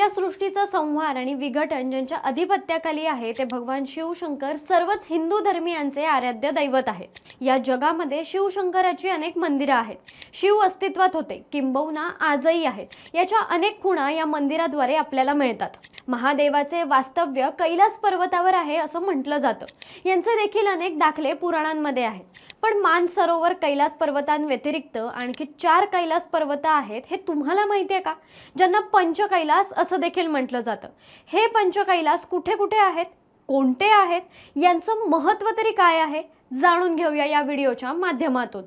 या सृष्टीचा संहार आणि विघटन ज्यांच्या अधिपत्याखाली आहे ते भगवान शिवशंकर सर्वच हिंदू धर्मियांचे आराध्य दैवत आहेत. या जगामध्ये शिवशंकराची अनेक मंदिरं आहेत. शिव अस्तित्वात होते किंबहुना आजही आहेत. याच्या अनेक खुणा या मंदिराद्वारे आपल्याला मिळतात. महादेवाचे वास्तव्य कैलास पर्वतावर आहे असं म्हटलं जातं. यांचे देखील अनेक दाखले पुराणांमध्ये आहेत. पण मानसरोवर कैलास पर्वतांव्यतिरिक्त आणखी चार कैलास पर्वत आहेत हे तुम्हाला माहिती आहे का? ज्यांना पंचकैलास असं देखील म्हटलं जातं. हे पंचकैलास कुठे कुठे आहेत? कोणते आहेत? यांचं महत्त्व तरी काय आहे? जाणून घेऊया या व्हिडिओच्या माध्यमातून.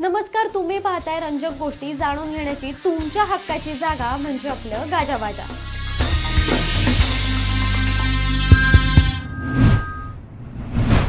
नमस्कार तुम्ही पाहताय रंजक गोष्टी. जाणून घेण्याची तुमच्या हक्काची जागा म्हणजे आपलं गाजावाजा.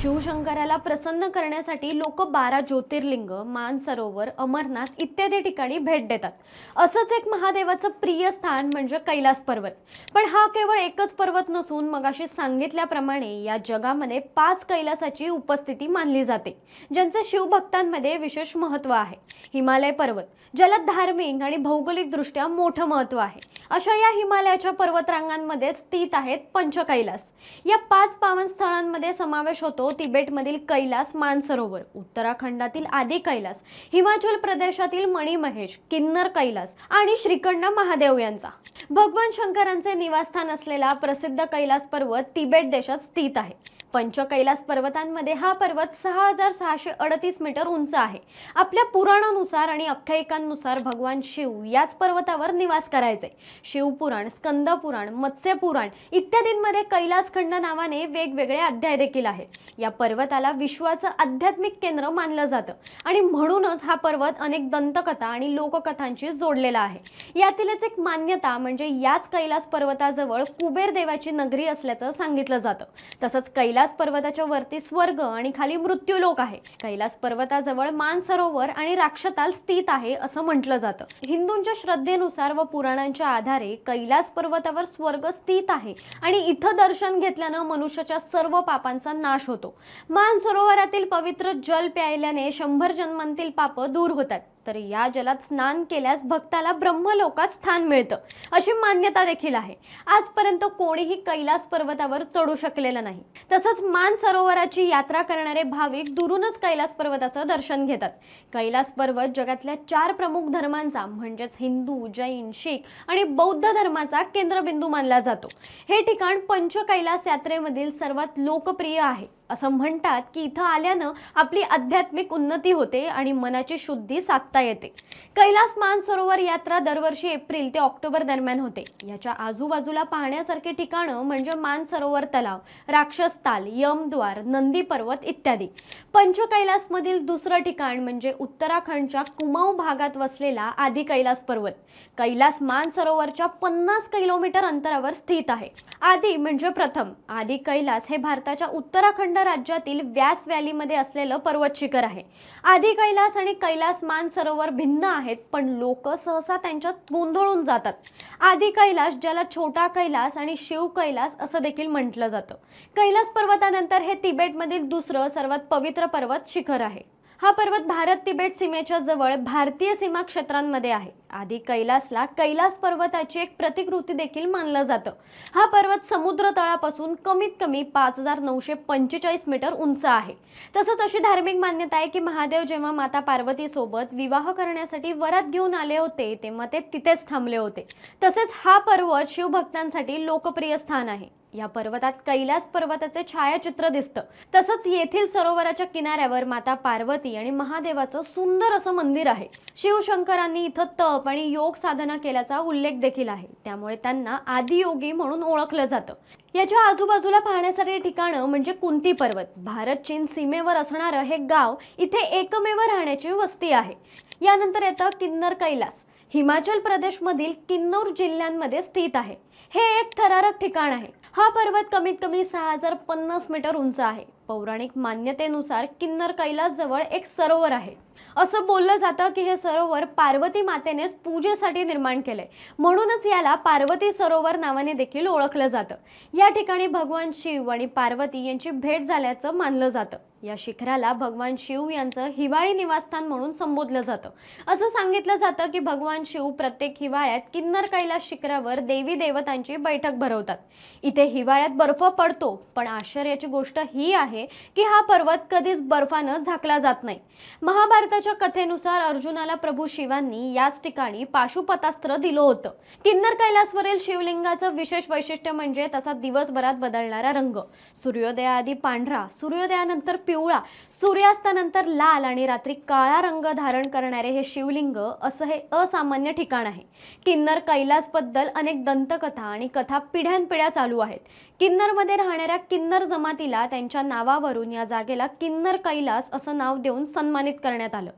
शिवशंकराला प्रसन्न करण्यासाठी लोक बारा ज्योतिर्लिंग मानसरोवर अमरनाथ इत्यादी ठिकाणी भेट देतात. असंच एक महादेवाचं प्रिय स्थान म्हणजे कैलास पर्वत. पण हा केवळ एकच पर्वत नसून मगाशी सांगितल्याप्रमाणे या जगामध्ये पाच कैलासाची उपस्थिती मानली जाते ज्यांचं शिवभक्तांमध्ये विशेष महत्त्व आहे. हिमालय पर्वत ज्याला धार्मिक आणि भौगोलिकदृष्ट्या मोठं महत्त्व आहे. अशा या हिमालयाच्या पर्वतरांगांमध्ये स्थित आहेत पंच कैलास या पाच पावन स्थळांमध्ये समावेश होतो तिबेटमधील कैलास मानसरोवर उत्तराखंडातील आदी कैलास हिमाचल प्रदेशातील मणिमहेश किन्नर कैलास आणि श्रीखंड महादेव यांचा. भगवान शंकरांचे निवासस्थान असलेला प्रसिद्ध कैलास पर्वत तिबेट देशात स्थित आहे. पंचकैलास पर्वतांमध्ये हा पर्वत सहा हजार सहाशे अडतीस मीटर उंच आहे. आपल्या पुराणानुसार आणि आख्यायिकांनुसार भगवान शिव याच पर्वतावर निवास करायचे. शिवपुराण स्कंदपुराण मत्स्यपुराण इत्यादींमध्ये कैलासखंड नावाने वेगवेगळे अध्याय देखील आहे. या पर्वताला विश्वाचं आध्यात्मिक केंद्र मानलं जातं आणि म्हणूनच हा पर्वत अनेक दंतकथा आणि लोककथांशी जोडलेला आहे. यातीलच एक मान्यता म्हणजे याच कैलास पर्वताजवळ कुबेर देवाची नगरी असल्याचं सांगितलं जातं. तसंच कैलास कैलास पर्वताच्या वरती स्वर्ग आणि खाली मृत्यूलोक आहे. कैलास पर्वताजवळ मानसरोवर आणि राक्षताल स्थित आहे असं म्हटलं जातं. हिंदूंच्या श्रद्धेनुसार व पुराणांच्या आधारे कैलास पर्वतावर स्वर्ग स्थित आहे आणि इथं दर्शन घेतल्यानं मनुष्याच्या सर्व पापांचा नाश होतो. मानसरोवरातील पवित्र जल प्यायल्याने शंभर जन्मांतील पाप दूर होतात. तर या जलात स्नान केल्यास भक्ताला ब्रह्मलोकात स्थान मिळतं अशी मान्यता देखील आहे. आजपर्यंत कोणीही कैलास पर्वतावर चढू शकलेलं नाही. तसंच मान सरोवराची यात्रा करणारे भाविक दुरूनच कैलास पर्वताचं दर्शन घेतात. कैलास पर्वत जगातल्या चार प्रमुख धर्मांचा म्हणजेच हिंदू जैन शीख आणि बौद्ध धर्माचा केंद्रबिंदू मानला जातो. हे ठिकाण पंच कैलास यात्रेमधील सर्वात लोकप्रिय आहे. असं म्हणतात की इथं आल्यानं आपली आध्यात्मिक उन्नती होते आणि मनाची शुद्धी साधता येते. कैलास मानसरोवर यात्रा दरवर्षी एप्रिल ते ऑक्टोबर दरम्यान होते. याच्या आजूबाजूला पाहण्यासारखी ठिकाणं म्हणजे मानसरोवर तलाव राक्षस ताल यमद्वार नंदी पर्वत इत्यादी. पंच कैलासमधील दुसरं ठिकाण म्हणजे उत्तराखंडच्या कुमाऊ भागात वसलेला आदी कैलास पर्वत. कैलास मानसरोवरच्या पन्नास किलोमीटर अंतरावर स्थित आहे. आदी म्हणजे प्रथम आदी कैलास हे भारताच्या उत्तराखंड राज्यातील व्यास व्हॅलीमध्ये असलेलं पर्वत शिखर आहे. आदी कैलास आणि कैलास मान सरोवर भिन्न आहेत पण लोक सहसा त्यांच्यात गोंधळून जातात. आदी कैलास ज्याला छोटा कैलास आणि शिव कैलास असं देखील म्हटलं जातं. कैलास पर्वतानंतर हे तिबेटमधील दुसरं सर्वात पवित्र पर्वत शिखर आहे. हा पर्वत भारत तिबेट सीमेच्या जवळ भारतीय सीमा क्षेत्रांमध्ये आहे. आधी कैलासला कैलास पर्वताची एक प्रतिकृती देखील मानलं जातं. हा पर्वत समुद्र तळापासून कमीत कमी पाच हजार नऊशे पंचेचाळीस मीटर उंच आहे. तसंच अशी धार्मिक मान्यता आहे की महादेव जेव्हा माता पार्वतीसोबत विवाह करण्यासाठी वरात घेऊन आले होते तेव्हा ते तिथेच थांबले होते. तसेच हा पर्वत शिवभक्तांसाठी लोकप्रिय स्थान आहे. या पर्वतात कैलास पर्वताचे छायाचित्र दिसतं. तसंच येथील सरोवराच्या किनाऱ्यावर माता पार्वती आणि महादेवाचं सुंदर असं मंदिर आहे. शिवशंकरांनी इथं तप आणि योग साधना केल्याचा उल्लेख देखील आहे. त्यामुळे त्यांना आदियोगी म्हणून ओळखलं जातं. याच्या आजूबाजूला पाहण्यासाठी ठिकाणं म्हणजे कुंती पर्वत. भारत चीन सीमेवर असणारं हे गाव इथे एकमेव राहण्याची वस्ती आहे. यानंतर येतं किन्नर कैलास. हिमाचल प्रदेशमधील किन्नौर जिल्ह्यांमध्ये स्थित आहे. हे एक थरारक ठिकाण आहे. हा पर्वत कमीत कमी सहा हजार पन्नास मीटर उंच आहे. पौराणिक मान्यतेनुसार किन्नर कैलास जवळ एक सरोवर आहे. असं बोललं जातं की हे सरोवर पार्वती मातेनेच पूजेसाठी निर्माण केले म्हणूनच याला पार्वती सरोवर नावाने देखील ओळखलं जातं. या ठिकाणी भगवान शिव आणि पार्वती यांची भेट झाल्याचं मानलं जातं. या शिखराला भगवान शिव यांचं हिवाळी निवासस्थान म्हणून संबोधलं जातं. असं सांगितलं जातं की भगवान शिव प्रत्येक हिवाळ्यात किन्नर कैलास शिखरावर देवी देवतांची बैठक भरवतात. इथे हिवाळ्यात बर्फ पडतो पण आश्चर्याची गोष्ट ही आहे की हा पर्वत कधीच बर्फानं झाकला जात नाही. महाभारताच्या कथेनुसार अर्जुनाला प्रभू शिवांनी याच ठिकाणी पाशुपतास्त्र दिलं होतं. किन्नर कैलासवरील शिवलिंगाचं विशेष वैशिष्ट्य म्हणजे त्याचा दिवसभरात बदलणारा रंग. सूर्योदयाआधी पांढरा सूर्योदयानंतर पिवळा सूर्यास्तानंतर लाल आणि रात्री काळा रंग धारण करणारे हे शिवलिंग असं हे असामान्य ठिकाण आहे. किन्नर कैलासबद्दल अनेक दंतकथा आणि कथा पिढ्यानपिढ्या चालू आहेत. किन्नरमध्ये राहणाऱ्या किन्नर जमातीला त्यांच्या नावावरून या जागेला किन्नर कैलास असं नाव देऊन सन्मानित करण्यात आलं.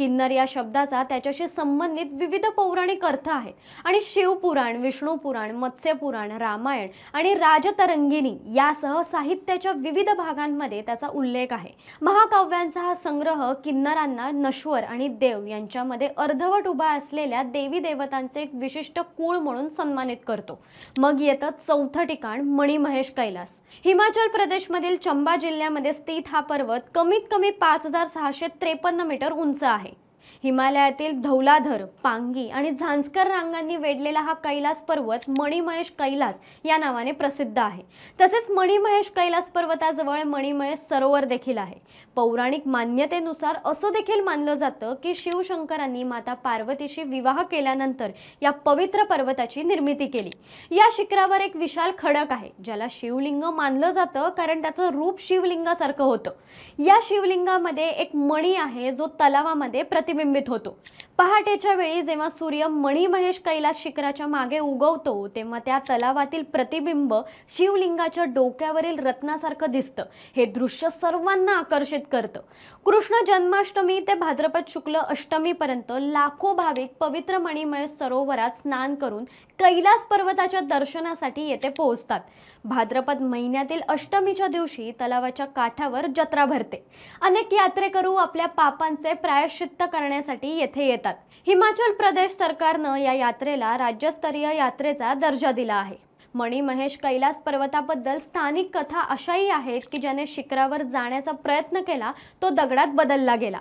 किन्नर या शब्दाचा त्याच्याशी संबंधित विविध पौराणिक अर्थ आहेत. आणि शिवपुराण विष्णुपुराण मत्स्यपुराण रामायण आणि राजतरंगिणी यासह साहित्याच्या विविध भागांमध्ये त्याचा उल्लेख आहे. महाकाव्यांचा हा संग्रह किन्नरांना नश्वर आणि देव यांच्यामध्ये अर्धवट उभा असलेल्या देवी देवतांचे एक विशिष्ट कुळ म्हणून सन्मानित करतो. मग येतं चौथं ठिकाण मणिमहेश कैलास. हिमाचल प्रदेशमधील चंबा जिल्ह्यामध्ये स्थित हा पर्वत कमीत कमी पाच हजार सहाशे त्रेपन्न मीटर उंच आहे. हिमालयातील धौलाधर पांगी आणि झांस्कर रांगांनी वेढलेला हा कैलास पर्वत मणिमहेश कैलास या नावाने प्रसिद्ध आहे. तसेच मणिमहेश कैलास पर्वताजवळ मणिमहेश सरोवर देखील आहे. पौराणिक मान्यतेनुसार असं देखील मानलं जातं की शिवशंकरांनी माता पार्वतीशी विवाह केल्यानंतर या पवित्र पर्वताची निर्मिती केली. या शिखरावर एक विशाल खडक आहे ज्याला शिवलिंग मानलं जातं कारण त्याचं रूप शिवलिंगासारखं होतं. या शिवलिंगामध्ये एक मणी आहे जो तलावामध्ये प्रतिबिंबित होतो. पहाटेच्या वेळी जेव्हा सूर्य मणिमहेश कैलास शिखराच्या मागे उगवतो तेव्हा त्या तलावातील प्रतिबिंब शिवलिंगाच्या डोक्यावरील रत्नासारखं दिसतं. हे दृश्य सर्वांना आकर्षित करतं. कृष्ण जन्माष्टमी ते भाद्रपद शुक्ल अष्टमीपर्यंत लाखो भाविक पवित्र मणिमहेश सरोवरात स्नान करून कैलास पर्वताच्या दर्शनासाठी येथे पोहोचतात. भाद्रपद महिन्यातील अष्टमीच्या दिवशी तलावाच्या काठावर जत्रा भरते. अनेक यात्रेकरू आपल्या पापांचे प्रायश्चित्त करण्यासाठी येथे येतात. हिमाचल प्रदेश सरकारनं या यात्रेला राज्यस्तरीय यात्रेचा दर्जा दिला आहे. मणिमहेश कैलास पर्वताबद्दल स्थानिक कथा अशाही आहेत की ज्याने शिखरावर जाण्याचा प्रयत्न केला तो दगडात बदलला गेला.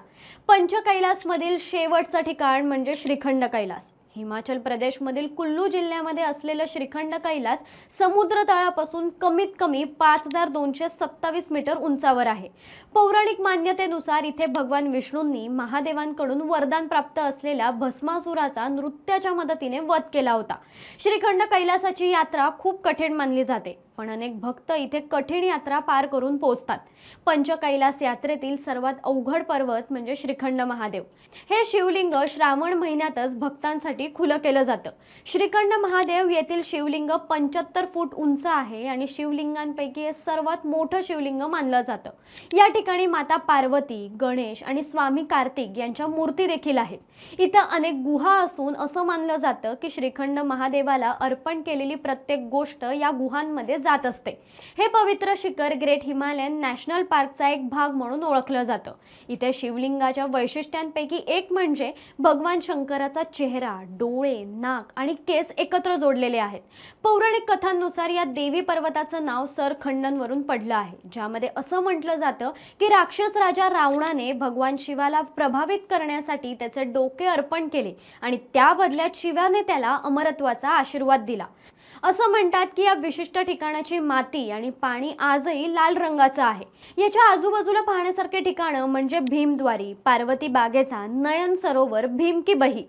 पंचकैलासमधील शेवटचं ठिकाण म्हणजे श्रीखंड कैलास. हिमाचल प्रदेशमधील कुल्लू जिल्ह्यामध्ये असलेलं श्रीखंड कैलास समुद्र तळापासून कमीत कमी पाच हजार दोनशे सत्तावीस मीटर उंचावर आहे. पौराणिक मान्यतेनुसार इथे भगवान विष्णूंनी महादेवांकडून वरदान प्राप्त असलेल्या भस्मासुराचा नृत्याच्या मदतीने वध केला होता. श्रीखंड कैलासाची यात्रा खूप कठीण मानली जाते. पण अनेक भक्त इथे कठीण यात्रा पार करून पोहोचतात पंचकैलास यात्रेतील सर्वात अवघड पर्वत म्हणजे श्रीखंड महादेव. हे शिवलिंग श्रावण महिन्यातच भक्तांसाठी खुलं केलं जातं. श्रीखंड महादेव येथील शिवलिंग पंच्याहत्तर फूट उंच आहे आणि शिवलिंगांपैकी हे सर्वात मोठं शिवलिंग मानलं जातं. या ठिकाणी माता पार्वती गणेश आणि स्वामी कार्तिक यांच्या मूर्ती देखील आहेत. इथं अनेक गुहा असून असं मानलं जातं की श्रीखंड महादेवाला अर्पण केलेली प्रत्येक गोष्ट या गुहांमध्ये जात असते. हे पवित्र शिखर ग्रेट हिमालयन नॅशनल पार्कचा एक भाग म्हणून ओळखलं जातं. इथे शिवलिंगाच्या वैशिष्ट्यांपैकी एक म्हणजे भगवान शंकराचा चेहरा डोळे नाक आणि केस एकत्र जोडलेले आहेत. पौराणिक कथांनुसार या देवी पर्वताचं नाव सर खंडनवरून पडलं आहे. ज्यामध्ये असं म्हटलं जातं की राक्षस राजा रावणाने भगवान शिवाला प्रभावित करण्यासाठी त्याचे डोके अर्पण केले आणि त्या बदल्यात शिवाने त्याला अमरत्वाचा आशीर्वाद दिला. असं म्हणतात की या विशिष्ट ठिकाणाची माती आणि पाणी आजही लाल रंगाचं आहे. याच्या आजूबाजूला पाहण्यासारखे ठिकाणं म्हणजे भीमद्वारी पार्वती बागेचा नयन सरोवर भीम की बही.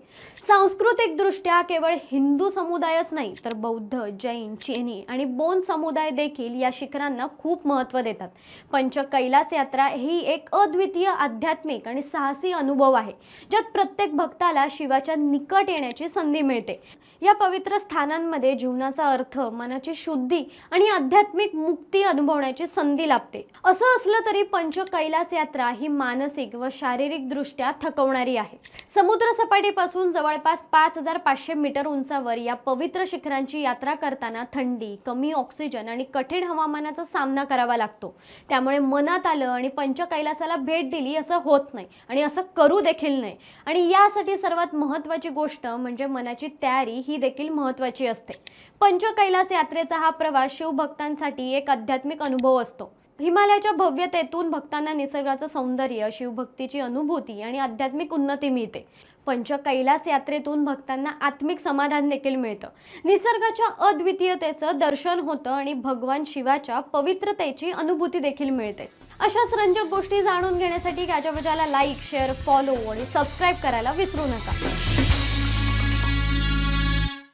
सांस्कृतिकदृष्ट्या केवळ हिंदू समुदायच नाही तर बौद्ध जैन चीनी आणि बोन समुदाय देखील या शिखरांना खूप महत्त्व देतात. पंच कैलास यात्रा ही एक अद्वितीय आध्यात्मिक आणि साहसी अनुभव आहे ज्यात प्रत्येक भक्ताला शिवाच्या निकट येण्याची संधी मिळते. या पवित्र स्थानांमध्ये जीवनाचा अर्थ मनाची शुद्धी आणि आध्यात्मिक मुक्ती अनुभवण्याची संधी लाभते. असं असलं तरी पंच कैलास यात्रा ही मानसिक व शारीरिक दृष्ट्या थकवणारी आहे. समुद्र सपाटीपासून जवळपास पाच हजार पाचशे मीटर उंचावर या पवित्र शिखरांची यात्रा करताना थंडी कमी ऑक्सिजन आणि कठीण हवामानाचा सामना करावा लागतो. त्यामुळे मनात आलं आणि पंचकैलासाला भेट दिली असं होत नाही आणि असं करू देखील नाही. आणि यासाठी सर्वात महत्त्वाची गोष्ट म्हणजे मनाची तयारी ही देखील महत्त्वाची असते. पंचकैलास यात्रेचा हा प्रवास शिवभक्तांसाठी एक आध्यात्मिक अनुभव असतो. हिमालयाच्या भव्यतेतून भक्तांना निसर्गाचं सौंदर्य शिवभक्तीची अनुभूती आणि आध्यात्मिक उन्नती मिळते. पंच कैलास यात्रेतून भक्तांना आत्मिक समाधान देखील मिळतं. निसर्गाच्या अद्वितीयतेचं दर्शन होतं आणि भगवान शिवाच्या पवित्रतेची अनुभूती देखील मिळते. अशाच रंजक गोष्टी जाणून घेण्यासाठी गाजाबजाला लाईक शेअर फॉलो आणि सबस्क्राईब करायला विसरू नका.